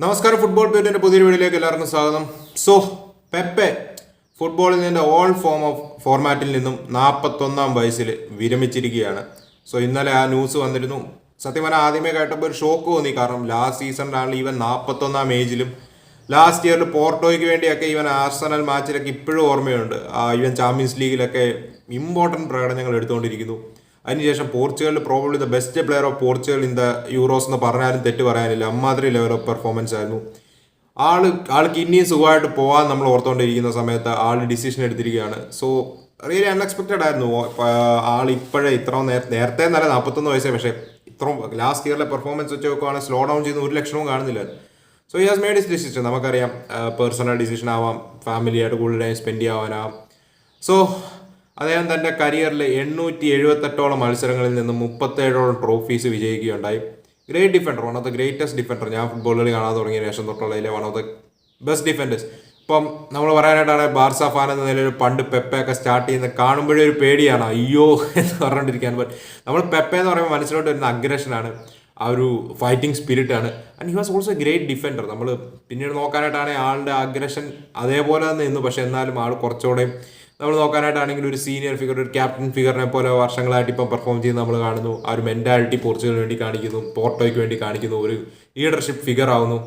നമസ്കാരം. ഫുട്ബോൾ പേരിന്റെ പുതിയൊരു വീഡിയോയിലേക്ക് എല്ലാവർക്കും സ്വാഗതം. സോ പെപ്പെ ഫുട്ബോളിൽ നിന്റെ ഓൾ ഫോം ഓഫ് ഫോർമാറ്റിൽ നിന്നും നാൽപ്പത്തൊന്നാം വയസ്സിൽ വിരമിച്ചിരിക്കുകയാണ്. സോ ഇന്നലെ ആ ന്യൂസ് വന്നിരുന്നു. സത്യം പറഞ്ഞാൽ ആദ്യമേ കേട്ടപ്പോൾ ഒരു ഷോക്ക് തോന്നി. കാരണം ലാസ്റ്റ് സീസണിലാണ് ഇവൻ നാൽപ്പത്തൊന്നാം ഏജിലും ലാസ്റ്റ് ഇയറിൽ പോർട്ടോയ്ക്ക് വേണ്ടിയൊക്കെ ഇവൻ ആർസണൽ മാച്ചിലൊക്കെ ഇപ്പോഴും ഓർമ്മയുണ്ട്. ആ, ഇവൻ ചാമ്പ്യൻസ് ലീഗിലൊക്കെ ഇമ്പോർട്ടന്റ് പ്രകടനങ്ങൾ എടുത്തുകൊണ്ടിരിക്കുന്നു. അതിനുശേഷം പോർച്ചുഗലിൽ probably the best player of Portugal in the Euros എന്ന് പറഞ്ഞാലും തെറ്റ് പറയാനില്ല. അമ്മാതിരി ലെവൽ ഓഫ് പെർഫോമൻസ് ആയിരുന്നു. ആൾ ആൾക്ക് ഇനിയും സുഖമായിട്ട് പോകാൻ നമ്മൾ ഓർത്തുകൊണ്ടിരിക്കുന്ന സമയത്ത് ആൾ ഡിസിഷൻ എടുത്തിരിക്കുകയാണ്. സോ റിയലി അൺഎക്സ്പെക്റ്റഡ് ആയിരുന്നു. ആൾ ഇപ്പോഴേ ഇത്ര നേര- നേരത്തെ നല്ല നാൽപ്പത്തൊന്ന് വയസ്സേ പക്ഷേ ഇത്ര ലാസ്റ്റ് ഇയറിലെ പെർഫോമൻസ് വെച്ച് നോക്കുവാണെങ്കിൽ സ്ലോ ഡൗൺ ചെയ്യുന്ന ഒരു ലക്ഷണവും കാണുന്നില്ല. So he has made his decision നമുക്കറിയാം പേഴ്സണൽ ഡിസിഷൻ ആവാം ഫാമിലിയായിട്ട് കൂടുതൽ ടൈം സ്പെൻഡ് ചെയ്യാവാനാവാം സോ അദ്ദേഹം തന്റെ കരിയറിൽ എണ്ണൂറ്റി എഴുപത്തെട്ടോളം മത്സരങ്ങളിൽ നിന്ന് മുപ്പത്തേഴോളം trophies വിജയിക്കുകയുണ്ടായി. Great defender one of the greatest defender ഞാൻ ഫുട്ബോളിൽ കാണാൻ തുടങ്ങിയ ശേഷം തൊട്ടുള്ളതിലെ one of the best defenders ഇപ്പം നമ്മൾ പറയാനായിട്ടാണ് ബാർസ ഫാൻ എന്ന നിലയിൽ പണ്ട് പെപ്പയൊക്കെ സ്റ്റാർട്ട് ചെയ്യുന്ന കാണുമ്പോഴേ ഒരു പേടിയാണ്. അയ്യോ എന്ന് പറഞ്ഞുകൊണ്ടിരിക്കാൻ ബട്ട് നമ്മൾ പെപ്പ എന്ന് പറയുമ്പോൾ മനസ്സിലോട്ട് വരുന്ന അഗ്രഷനാണ് ആ ഒരു ഫൈറ്റിംഗ് സ്പിരിറ്റ് ആണ്. And he was also great defender നമ്മൾ പിന്നീട് നോക്കാനായിട്ടാണെങ്കിൽ ആളുടെ അഗ്രഷൻ അതേപോലെ തന്നെ നിന്നു പക്ഷേ എന്നാലും ആൾ കുറച്ചുകൂടെയും നമ്മൾ നോക്കാനായിട്ടാണെങ്കിൽ ഒരു സീനിയർ ഫിഗർ ഒരു ക്യാപ്റ്റൻ ഫിഗറിനെ പോലെ വർഷങ്ങളായിട്ട് ഇപ്പം പെർഫോം ചെയ്യുന്ന നമ്മൾ കാണുന്നു. ആ ഒരു മെന്റാലിറ്റി പോർച്ചുഗലിന് വേണ്ടി കാണിക്കുന്നു പോർട്ടോയ്ക്ക് വേണ്ടി കാണിക്കുന്നു ഒരു ലീഡർഷിപ്പ് ഫിഗർ ആവുന്നു.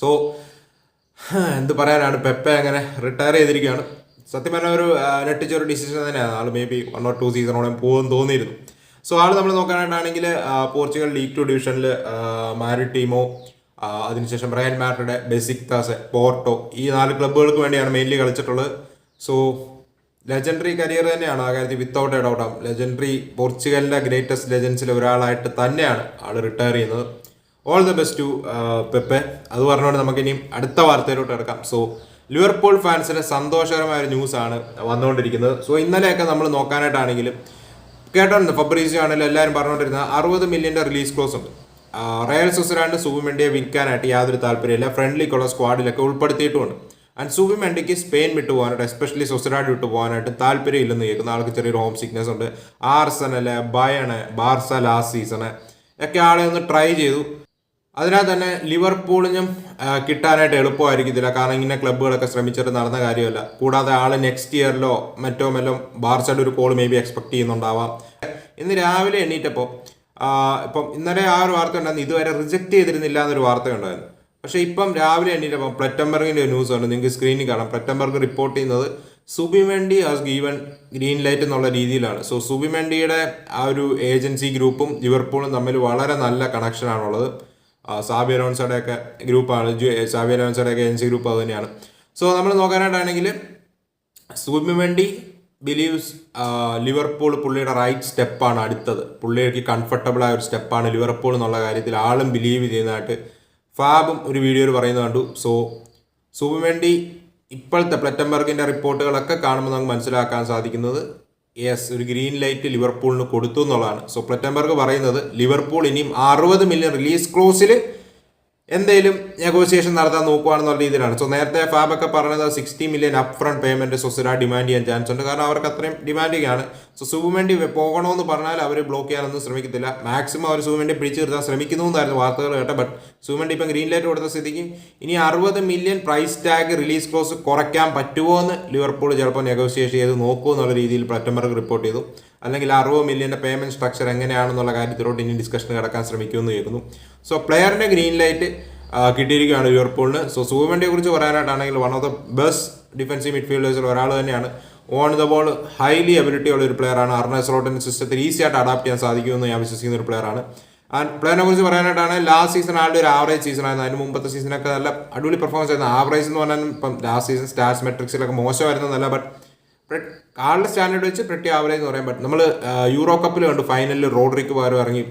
സോ എന്ത് പറയാനാണ്? പെപ്പ അങ്ങനെ റിട്ടയർ ചെയ്തിരിക്കുകയാണ്. സത്യം പറഞ്ഞാൽ ഒരു ആ, ഒരു ഡിസിഷൻ തന്നെയാണ്. ആൾ may be one or two സീസണോടെ പോകുമെന്ന് തോന്നിയിരുന്നു. സോ ആൾ നമ്മൾ നോക്കാനായിട്ടാണെങ്കിൽ പോർച്ചുഗൽ ലീഗ് ടു ഡിവിഷനിൽ മാരിഡ് ടീമോ അതിനുശേഷം റയൽ ബെസിക് താസെ പോർട്ടോ ഈ നാല് ക്ലബ്ബുകൾക്ക് വേണ്ടിയാണ് മെയിൻലി കളിച്ചിട്ടുള്ളത്. സോ ലെജൻഡറി കരിയർ തന്നെയാണ് ആ കാര്യത്തിൽ വിത്തൗട്ട് എ ഡൗട്ട് ലെജൻഡറി പോർച്ചുഗലിന്റെ ഗ്രേറ്റസ്റ്റ് ലെജൻസിൽ ഒരാളായിട്ട് തന്നെയാണ് ആൾ റിട്ടയർ ചെയ്യുന്നത്. All the best to Pepe. അത് പറഞ്ഞുകൊണ്ട് നമുക്ക് ഇനിയും അടുത്ത വാർത്തയിലോട്ട് കിടക്കാം. സോ ലിവർപൂൾ ഫാൻസിന് സന്തോഷകരമായ ഒരു ന്യൂസാണ് വന്നുകൊണ്ടിരിക്കുന്നത്. സോ ഇന്നലെയൊക്കെ നമ്മൾ നോക്കാനായിട്ടാണെങ്കിലും കേട്ടോണ്ട് ഫബ്രീസിയോ ആണെങ്കിലും എല്ലാവരും പറഞ്ഞുകൊണ്ടിരുന്ന അറുപത് മില്യന്റെ റിലീസ് ക്ലോസ് ഉണ്ട്. റയൽ സുസറാണ്ട് സുബിമെൻഡിയെ വിൽക്കാനായിട്ട് യാതൊരു താല്പര്യമില്ല. ഫ്രണ്ട്ലിക്കുള്ള സ്ക്വാഡിലൊക്കെ ഉൾപ്പെടുത്തിയിട്ടുമുണ്ട്. ആൻഡ് സുബിമെൻഡിക്ക് സ്പെയിൻ വിട്ടു പോകാനായിട്ട് എസ്പെഷ്യലി സൊസറാഡ് വിട്ടു പോകാനായിട്ട് താല്പര്യമില്ലെന്ന് കേൾക്കുന്ന ആൾക്ക് ചെറിയൊരു ഹോം സിക്നെസ് ഉണ്ട്. Arsenal Bayern Barca last season ഒക്കെ ആളെ ഒന്ന് ട്രൈ ചെയ്തു. അതിനാൽ തന്നെ ലിവർപൂളിനും കിട്ടാനായിട്ട് എളുപ്പമായിരിക്കത്തില്ല. കാരണം ഇങ്ങനെ ക്ലബ്ബുകളൊക്കെ ശ്രമിച്ചിട്ട് നടന്ന കാര്യമല്ല. കൂടാതെ ആൾ നെക്സ്റ്റ് ഇയറിലോ മറ്റോ മെല്ലോ ബാർസയുടെ ഒരു കോൾ മേ ബി എക്സ്പെക്ട് ചെയ്യുന്നുണ്ടാവാം. ഇന്ന് രാവിലെ എണ്ണീറ്റപ്പോൾ ഇപ്പം ഇന്നലെ ആ ഒരു വാർത്ത ഉണ്ടായിരുന്നു. ഇതുവരെ റിജക്റ്റ് ചെയ്തിരുന്നില്ല എന്നൊരു വാർത്ത ഉണ്ടായിരുന്നു. പക്ഷേ ഇപ്പം രാവിലെ എണ്ണീറ്റപ്പം പ്ലറ്റംബർഗിന്റെ ഒരു ന്യൂസ് ഉണ്ട് നിങ്ങൾക്ക് സ്ക്രീനിൽ കാണാം. പ്ലറ്റംബർഗ് റിപ്പോർട്ട് ചെയ്യുന്നത് Zubimendi has given green light എന്നുള്ള രീതിയിലാണ്. സോ സുബിമെൻഡിയുടെ ആ ഒരു ഏജൻസി ഗ്രൂപ്പും ലിവർപൂളും തമ്മിൽ വളരെ നല്ല കണക്ഷനാണുള്ളത് സാബി അലോൺസയുടെ ഒക്കെ ഗ്രൂപ്പാണ് സാബി അലോൺസയുടെ ഒക്കെ ഏജൻസി ഗ്രൂപ്പ് അത് തന്നെയാണ്. സോ നമ്മൾ നോക്കാനായിട്ടാണെങ്കിൽ സുബിമെൻഡി ബിലീവ്സ് ലിവർപൂൾ പുള്ളിയുടെ റൈറ്റ് സ്റ്റെപ്പാണ് അടുത്തത്. പുള്ളിക്ക് കംഫർട്ടബിൾ ആയ ഒരു സ്റ്റെപ്പാണ് ലിവർപൂൾ എന്നുള്ള കാര്യത്തിൽ ആളും ബിലീവ് ചെയ്യുന്നതായിട്ട് ഫാബും ഒരു വീഡിയോയിൽ പറയുന്നത് കണ്ടു. സോ സുബിമെൻഡി ഇപ്പോഴത്തെ പ്ലറ്റംബർഗിന്റെ റിപ്പോർട്ടുകളൊക്കെ കാണുമ്പോൾ നമുക്ക് മനസ്സിലാക്കാൻ സാധിക്കുന്നത് യെസ് ഒരു ഗ്രീൻ ലൈറ്റ് ലിവർപൂളിന് കൊടുത്തു എന്നുള്ളതാണ്. സോ പ്ലറ്റംബർഗ് പറയുന്നത് ലിവർപൂൾ ഇനിയും അറുപത് മില്യൺ റിലീസ് ക്ലോസിൽ എന്തെങ്കിലും നെഗോസിയേഷൻ നടത്താൻ നോക്കുകയാണെന്നുള്ള രീതിയിലാണ്. സോ നേരത്തെ ഫാബൊക്കെ പറഞ്ഞത് sixty million up front payment സൊസുര demand ചെയ്യാൻ ചാൻസ് ഉണ്ട്. കാരണം അവർക്ക് അത്രയും ഡിമാൻഡിങ് ആണ്. സോ സുവുമെൻഡി പോകണമെന്ന് പറഞ്ഞാൽ അവർ ബ്ലോക്ക് ചെയ്യാനൊന്നും ശ്രമിക്കത്തില്ല. മാക്സിമം അവർ സുവുമെൻഡി പിടിച്ചു നിർത്താൻ ശ്രമിക്കുന്നു എന്നായിരുന്നു വാർത്തകൾ കേട്ടത്. ബട്ട് സുവുമെൻഡി ഇപ്പം ഗ്രീൻ ലൈറ്റ് കൊടുത്ത സ്ഥിതിക്ക് ഇനി അറുപത് million price tag release clause കുറയ്ക്കാൻ പറ്റുമോ എന്ന് ലിവർപൂൾ ചിലപ്പോൾ നെഗോസിയേഷൻ ചെയ്ത് നോക്കുമെന്നുള്ള രീതിയിൽ പ്ലറ്റംബർഗ് റിപ്പോർട്ട് ചെയ്തു. അല്ലെങ്കിൽ അറുപത് മില്യന്റെ പേയ്മെന്റ് സ്ട്രക്ചർ എങ്ങനെയാണെന്നുള്ള കാര്യത്തിലോട്ട് ഇനി ഡിസ്കഷൻ കിടക്കാൻ ശ്രമിക്കുമെന്ന് കേൾക്കുന്നു. സോ പ്ലെയറിന്റെ ഗ്രീൻ ലൈറ്റ് കിട്ടിയിരിക്കുകയാണ് ലിവർപൂളിന് സോ സൂവൻഡിയെ കുറിച്ച് പറയാനായിട്ടാണെങ്കിൽ one of the best defensive മിഡ്ഫീൽഡേഴ്സിൽ ഒരാൾ തന്നെയാണ്. On the ball highly ability ഉള്ള ഒരു പ്ലെയറാണ് അർണസ് സ്ലോട്ടിന്റെ സിസ്റ്റത്തിൽ ഈസി ആയിട്ട് അഡാപ്റ്റ് ചെയ്യാൻ സാധിക്കുമെന്ന് ഞാൻ വിശ്വസിക്കുന്ന ഒരു പ്ലെയറാണ് ആൻഡ് പ്ലെയറിനെ കുറിച്ച് പറയാനായിട്ടാണ് ലാസ്റ്റ് സീസൺ ആളുടെ ഒരു ആവറേജ് സീസൺ ആയിരുന്നു. അതിന് മുമ്പത്തെ സീസണൊക്കെ നല്ല അടിപൊളി പെർഫോമൻസ് ആയിരുന്നു. ആവറേജ് എന്ന് പറഞ്ഞാൽ ഇപ്പം ലാസ്റ്റ് സീസൺ സ്റ്റാറ്റ്സ് മെട്രിക്സിലൊക്കെ മോശമായിരുന്നല്ല ബട്ട് ആളുടെ സ്റ്റാൻഡേർഡ് വെച്ച് പ്രട്ടി ആവറേജ് എന്ന് പറയാൻ പറ്റും. നമ്മൾ യൂറോ കപ്പിൽ കണ്ടു ഫൈനലിൽ റോഡ്രിക്ക് പകരം ഇറങ്ങി.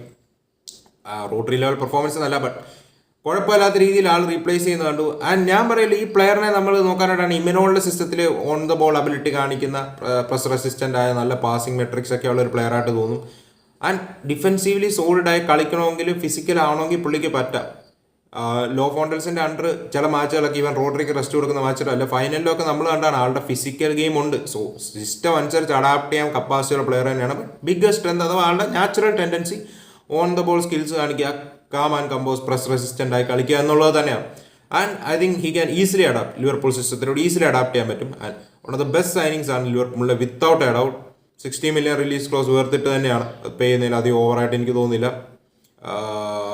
റോഡ്രി ലെവൽ പെർഫോമൻസ് നല്ല ബട്ട് കുഴപ്പമില്ലാത്ത രീതിയിൽ ആൾ റീപ്ലേസ് ചെയ്യുന്ന കണ്ടു. ആൻഡ് ഞാൻ പറയില്ല ഈ പ്ലെയറിനെ നമ്മൾ നോക്കാനായിട്ടാണ് ഇമിനോളുടെ സിസ്റ്റത്തിൽ ഓൺ ദ ബോൾ അബിലിറ്റി കാണിക്കുന്ന പ്രസ് റെസിസ്റ്റന്റ് ആയ നല്ല പാസിംഗ് മെട്രിക്സ് ഒക്കെ ഉള്ള ഒരു പ്ലെയറായിട്ട് തോന്നും. ആൻഡ് ഡിഫെൻസീവ്ലി സോളിഡായി കളിക്കണമെങ്കിൽ ഫിസിക്കൽ ആവണമെങ്കിൽ പുള്ളിക്ക് പറ്റാം. ലോ ഫോണ്ടൽസിന്റെ അണ്ടർ ചില മാച്ചുകളൊക്കെ ഇവൻ റോഡറിക്ക് റെസ്റ്റ് കൊടുക്കുന്ന മാച്ചുകൾ അല്ല ഫൈനലിലൊക്കെ നമ്മൾ കണ്ടാണ് ആളുടെ ഫിസിക്കൽ ഗെയിം ഉണ്ട്. സോ സിസ്റ്റം അനുസരിച്ച് അഡാപ്റ്റ് ചെയ്യാൻ കപ്പാസിറ്റിയുള്ള പ്ലെയർ തന്നെയാണ്. ബിഗ് സ്ട്രെങ്ത് അഥവാ ആളുടെ natural tendency on the ball skills കാണിക്കുക calm and compose press resistant ആയി കളിക്കുക എന്നുള്ളത് തന്നെയാണ്. And I think he can easily adapt Liverpool സിസ്റ്റത്തിനോട് easily adapt ചെയ്യാൻ പറ്റും. And one of the best signings ആണ് ലിവർപൂളിലെ without a doubt sixty million release clause വേർത്തിട്ട് തന്നെയാണ്. Pay ചെയ്യുന്നതിൽ അധികം ഓവറായിട്ട് എനിക്ക് തോന്നുന്നില്ല.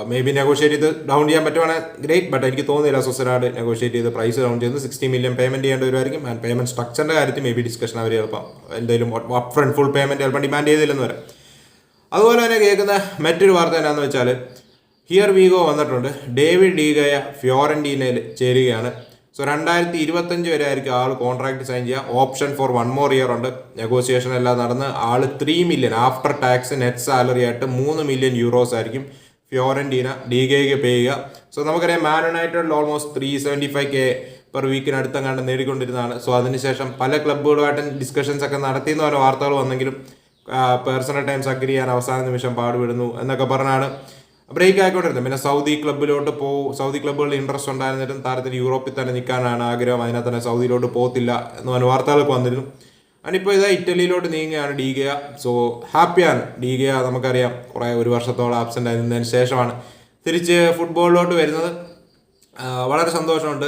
മേ ബി നെഗോഷിയേറ്റ് ചെയ്ത് ഡൗൺ ചെയ്യാൻ പറ്റുവാണെങ്കിൽ ഗ്രേറ്റ് ബട്ട് എനിക്ക് തോന്നുന്നില്ല സൊസനാട് നെഗോഷിയേറ്റ് ചെയ്ത് പ്രൈസ് ഡൗൺ ചെയ്ത് സിക്സ്റ്റി മില്യൺ പേയ്മെന്റ് ചെയ്യേണ്ടി വരുമായിരിക്കും ആൻഡ് പേയ്മെന്റ് സ്ട്രക്ചറിന്റെ കാര്യത്തിൽ മേ ബി ഡിസ്കഷൻ അവർ ചിലപ്പോൾ എന്തെങ്കിലും അപ്പ് ഫ്രണ്ട് ഫുൾ പേയ്മെന്റ് ചിലപ്പോൾ ഡിമാൻഡ് ചെയ്തില്ലെന്ന് വരാം. അതുപോലെ തന്നെ കേൾക്കുന്ന മറ്റൊരു വാർത്ത എന്നാന്ന് വെച്ചാൽ ഹിയർ വീഗോ വന്നിട്ടുണ്ട്. ഡേവിഡ് ഡീഗയ ഫ്യോറന്റീനയിൽ ചേരുകയാണ്. സോ രണ്ടായിരത്തി ഇരുപത്തഞ്ച് വരെ ആയിരിക്കും ആൾ കോൺട്രാക്ട് സൈൻ ചെയ്യുക. Option for one more year ഉണ്ട്. നെഗോസിയേഷൻ എല്ലാം നടന്ന് ആൾ three million after tax net salary ആയിട്ട് മൂന്ന് മില്യൺ യൂറോസ് ആയിരിക്കും. ഫ്യോറന്റീന കെക്ക് പേ ചെയ്യുക സോ നമുക്കറിയാം Man United almost three seventy five K per വീക്കിന് അടുത്തങ്ങാണ്ട് നേടിക്കൊണ്ടിരുന്നതാണ്. സോ അതിനുശേഷം പല ക്ലബ്ബുകളുമായിട്ട് ഡിസ്കഷൻസ് ഒക്കെ നടത്തിയെന്ന് പറഞ്ഞ വാർത്തകൾ വന്നെങ്കിലും പേഴ്സണൽ ടൈംസ് അഗ്രി ചെയ്യാൻ അവസാന നിമിഷം പാടുപെടുന്നു എന്നൊക്കെ പറഞ്ഞാണ് ബ്രേക്ക് ആയിക്കൊണ്ടിരുന്നത്. പിന്നെ സൗദി ക്ലബ്ബിലോട്ട് പോ സൗദി ക്ലബ്ബുകളിൽ ഇൻട്രസ്റ്റ് ഉണ്ടായിരുന്നിട്ടും താരത്തിന് യൂറോപ്പിൽ തന്നെ നിൽക്കാനാണ് ആഗ്രഹം. അതിനകത്ത് തന്നെ സൗദിയിലോട്ട് പോകത്തില്ല എന്ന് പറഞ്ഞ വാർത്തകളൊക്കെ വന്നിരുന്നു. അനിപ്പോൾ ഇതാ ഇറ്റലിയിലോട്ട് നീങ്ങുകയാണ് ഡീഗയ സോ ഹാപ്പിയാണ്. ഡീഗയ നമുക്കറിയാം കുറേ ഒരു വർഷത്തോളം ആബ്സെന്റ് ആയിരുന്നതിന് ശേഷമാണ്. തിരിച്ച് ഫുട്ബോളിലോട്ട് വരുന്നത്. വളരെ സന്തോഷമുണ്ട്.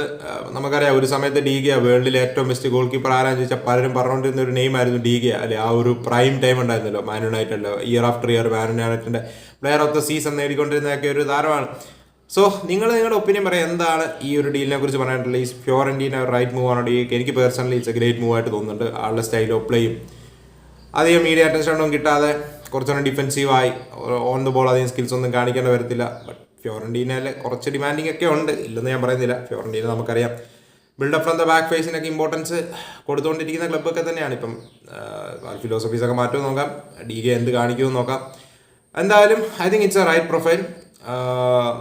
നമുക്കറിയാം ഒരു സമയത്ത് ഡീഗിയ വേൾഡിലെ ഏറ്റവും ബെസ്റ്റ് ഗോൾ കീപ്പർ ആരാന്ന് ചോദിച്ചാൽ പലരും പറഞ്ഞുകൊണ്ടിരുന്ന ഒരു നെയിം ആയിരുന്നു ഡീഗിയ അല്ലെ ആ ഒരു പ്രൈം ടൈം ഉണ്ടായിരുന്നല്ലോ മാൻ യുണൈറ്റഡിലോ ഇയർ ആഫ്റ്റർ ഇയർ മാൻ യുണൈറ്റഡിന്റെ പ്ലെയർ ഓഫ് ദ സീസൺ നേടിക്കൊണ്ടിരുന്നതൊക്കെ ഒരു താരമാണ്. സോ നിങ്ങൾ നിങ്ങളുടെ ഒപ്പീനിയൻ പറയാം. എന്താണ് ഈ ഒരു ഡീലിനെ കുറിച്ച് പറയാനായിട്ടുള്ള ഈ ഫ്യോറന്റീന റൈറ്റ് മൂവ് ആണോ എനിക്ക് personally it's a great move ആയിട്ട് തോന്നുന്നുണ്ട്. ആളുടെ സ്റ്റൈൽ ഓഫ് പ്ലേയും അധികം മീഡിയ അറ്റൻഷൻ ഒന്നും കിട്ടാതെ കുറച്ചുകൂടെ ഡിഫെൻസീവായി ഓൺ ദ ബോൾ അധികം സ്കിൽസ് ഒന്നും കാണിക്കേണ്ടി വരത്തില്ല. ബട്ട് ഫ്യോറന്റീനയിൽ കുറച്ച് ഡിമാൻഡിങ് ഒക്കെ ഉണ്ട്. ഇല്ലെന്ന് ഞാൻ പറയുന്നില്ല. ഫ്യോറന്റീന നമുക്കറിയാം. Build up from the back ഫേസിനൊക്കെ importance കൊടുത്തുകൊണ്ടിരിക്കുന്ന ക്ലബ്ബൊക്കെ തന്നെയാണ്. ഇപ്പം ഫിലോസഫീസൊക്കെ മാറ്റുമെന്ന് നോക്കാം. ഡി എന്ത് കാണിക്കുമെന്ന് നോക്കാം. എന്തായാലും I think it's a right profile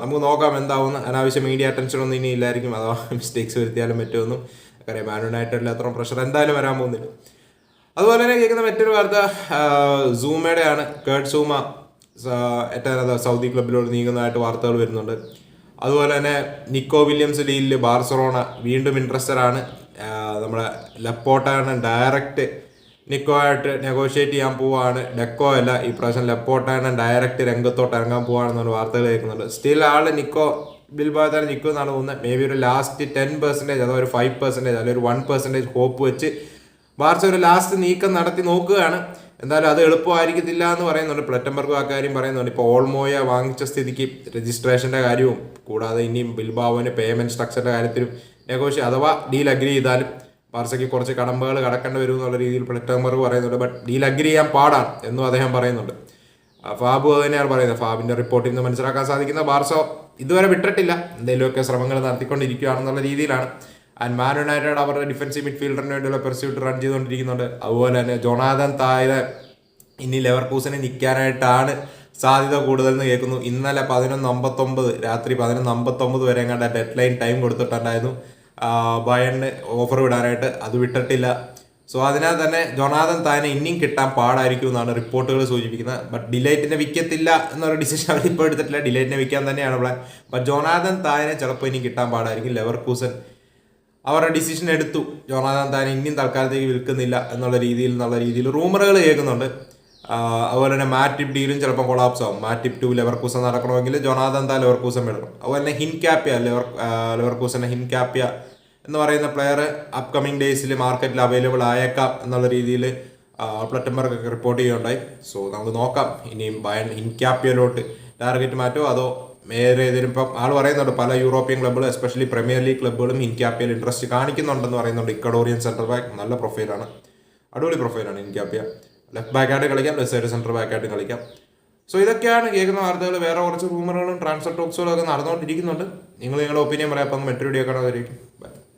നമുക്ക് നോക്കാം എന്താവുന്ന അനാവശ്യ മീഡിയ അറ്റൻഷൻ ഒന്നും ഇനി ഇല്ലായിരിക്കും. അഥവാ മിസ്റ്റേക്സ് വരുത്തിയാലും പറ്റുമെന്നും കാര്യം മാൻ യുണൈറ്റഡിൽ അത്രയും പ്രഷർ എന്തായാലും വരാൻ പോകുന്നില്ല. അതുപോലെ തന്നെ കേൾക്കുന്ന മറ്റൊരു വാർത്ത സൂമയുടെയാണ്. കേട്ട് സൂമ എറ്റാനത് സൗദി ക്ലബിലോട് നീങ്ങുന്നതായിട്ട് വാർത്തകൾ വരുന്നുണ്ട്. അതുപോലെ തന്നെ നിക്കോ വില്യംസ് ഡീലിൽ ബാർസലോണ വീണ്ടും ഇൻട്രസ്റ്റഡ് ആണ്. നമ്മുടെ ലപ്പോട്ടാണ് ഡയറക്റ്റ് നിക്കോ ആയിട്ട് നെഗോഷിയേറ്റ് ചെയ്യാൻ പോവാണ്. ഡെക്കോ അല്ല ഈ പ്രാവശ്യം ലെപ്പോട്ടാണ് ഡയറക്റ്റ് രംഗത്തോട്ട് ഇറങ്ങാൻ പോവാണെന്നൊരു വാർത്തകൾ കേൾക്കുന്നുണ്ട്. സ്റ്റിൽ ആൾ നിക്കോ ബിൽബാത്താണ് നിക്കോ എന്നാണ് തോന്നുന്നത് മേ ബി ഒരു ലാസ്റ്റ് ടെൻ പെർസെന്റേജ് അഥവാ ഒരു ഫൈവ് പെർസെന്റേജ് അല്ലെങ്കിൽ ഒരു വൺ പെർസെന്റേജ് ഹോപ്പ് വെച്ച് ബാർസ ഒരു ലാസ്റ്റ് നീക്കം നടത്തി നോക്കുകയാണ്. എന്തായാലും അത് എളുപ്പമായിരിക്കത്തില്ല എന്ന് പറയുന്നുണ്ട്. പ്ലറ്റംബർഗും ആ കാര്യം പറയുന്നുണ്ട്. ഇപ്പോൾ ഓൾമോയ വാങ്ങിച്ച സ്ഥിതിക്ക് രജിസ്ട്രേഷന്റെ കാര്യവും കൂടാതെ ഇനിയും ബിൽബാവിന് പേയ്മെന്റ് സ്ട്രക്ചറിന്റെ കാര്യത്തിലും നെഗോഷ്യ അഥവാ ഡീൽ അഗ്രി ചെയ്താലും ബാർസയ്ക്ക് കുറച്ച് കടമ്പകൾ കടക്കേണ്ടി വരും എന്നുള്ള രീതിയിൽ പ്ലറ്റംബർഗ് പറയുന്നുണ്ട്. ബട്ട് ഡീൽ അഗ്രി ചെയ്യാൻ പാടാണ് എന്നും അദ്ദേഹം പറയുന്നുണ്ട്. ഫാബു അത് തന്നെയാണ് പറയുന്നത്. ഫാബിന്റെ റിപ്പോർട്ടിൽ നിന്ന് മനസ്സിലാക്കാൻ സാധിക്കുന്ന ബാർസ ഇതുവരെ വിട്ടിട്ടില്ല. എന്തെങ്കിലുമൊക്കെ ശ്രമങ്ങൾ നടത്തിക്കൊണ്ടിരിക്കുകയാണെന്നുള്ള രീതിയിലാണ്. ആൻഡ് മാൻ യുണൈറ്റഡ് അവരുടെ ഡിഫൻസീവ് മിഡ്ഫീൽഡറിന് വേണ്ടിയുള്ള പെർസ്യൂട്ട് റൺ ചെയ്തുകൊണ്ടിരിക്കുന്നുണ്ട്. അതുപോലെ തന്നെ ജൊണാഥൻ തായരെ ഇനി ലെവർകൂസിന് നിൽക്കാനായിട്ടാണ് സാധ്യത കൂടുതൽ എന്ന് കേൾക്കുന്നു. ഇന്നലെ പതിനൊന്ന് അമ്പത്തൊമ്പത് രാത്രി പതിനൊന്ന് അമ്പത്തൊമ്പത് വരെ എങ്ങാണ്ട് ഡെഡ് ലൈൻ ടൈം കൊടുത്തിട്ടുണ്ടായിരുന്നു. ബയണിന് ഓഫർ വിടാനായിട്ട് അത് വിട്ടിട്ടില്ല. സോ അതിനാൽ തന്നെ ജൊണാഥൻ താനെ ഇനിയും കിട്ടാൻ പാടായിരിക്കും എന്നാണ് റിപ്പോർട്ടുകൾ സൂചിപ്പിക്കുന്നത്. ബട്ട് ഡിലൈറ്റിനെ വിൽക്കത്തില്ല എന്നൊരു ഡിസിഷൻ അവർ ഇപ്പോൾ എടുത്തിട്ടില്ല ഡിലൈറ്റിനെ വിൽക്കാൻ തന്നെയാണ് പ്ലാൻ ബട്ട് ജൊണാദൻ താനെ ചിലപ്പോൾ ഇനി കിട്ടാൻ പാടായിരിക്കും ലെവർ കൂസൻ അവരുടെ ഡിസിഷൻ എടുത്തു. ജൊണാദൻ താൻ ഇനിയും തൽക്കാലത്തേക്ക് വിൽക്കുന്നില്ല എന്നുള്ള രീതിയിൽ എന്നുള്ള രീതിയിൽ റൂമറുകൾ കേൾക്കുന്നുണ്ട്. അതുപോലെ തന്നെ മാറ്റിപ്പ് ഡീലും ചിലപ്പോൾ കൊളാപ്സ് ആവും. മാറ്റിപ്പ് ടു ലെവർകൂസൻ നടക്കണമെങ്കിൽ ജോനാഥൻ ലെവർ ലെവർകൂസൻ വിടണം. അതുപോലെ തന്നെ ഹിൻകാപ്യ ലെവർ ലെവർകൂസന്റെ ഹിൻകാപ്യ എന്ന് പറയുന്ന പ്ലെയർ അപ്കമിങ് ഡേയ്സിൽ മാർക്കറ്റിൽ അവൈലബിൾ ആയേക്കാം എന്നുള്ള രീതിയിൽ പ്ലറ്റംബർഗ് റിപ്പോർട്ട് ചെയ്യുകയുണ്ടായി. സോ നമുക്ക് നോക്കാം. ഇനിയും ബയൺ ഹിൻകാപ്യയിലോട്ട് ടാർഗറ്റ് മാറ്റോ അതോ വേറെ ഏതെങ്കിലും ഇപ്പം ആൾ പറയുന്നുണ്ട് പല യൂറോപ്യൻ ക്ലബ്ബുകളും എസ്പെഷ്യലി പ്രീമിയർ ലീഗ് ക്ലബ്ബുകളും ഹിൻകാപ്യയിൽ ഇൻട്രസ്റ്റ് കാണിക്കുന്നുണ്ടെന്ന് പറയുന്നുണ്ട് ഇക്കഡോറിയൻ സെന്റർ ബാക്ക് നല്ല പ്രൊഫൈലാണ് അടിപൊളി പ്രൊഫൈലാണ് ഹിൻകാപ്യ ലെഫ്റ്റ് ബാക്കായിട്ട് കളിക്കാം ലെഫ്റ്റ് സൈഡ് സെന്റർ ബാക്കായിട്ട് കളിക്കാം. സോ ഇതൊക്കെയാണ് കേൾക്കുന്ന വാർത്തകൾ. വേറെ കുറച്ച് റൂമറുകളും ട്രാൻസ്ഫർ ടോക്സുകളും ഒക്കെ നടന്നുകൊണ്ടിരിക്കുന്നുണ്ട്. നിങ്ങൾ നിങ്ങളുടെ ഒപ്പീനിയൻ പറയാം. അപ്പം മറ്റൊരു വീഡിയോ കാണാതായിരിക്കും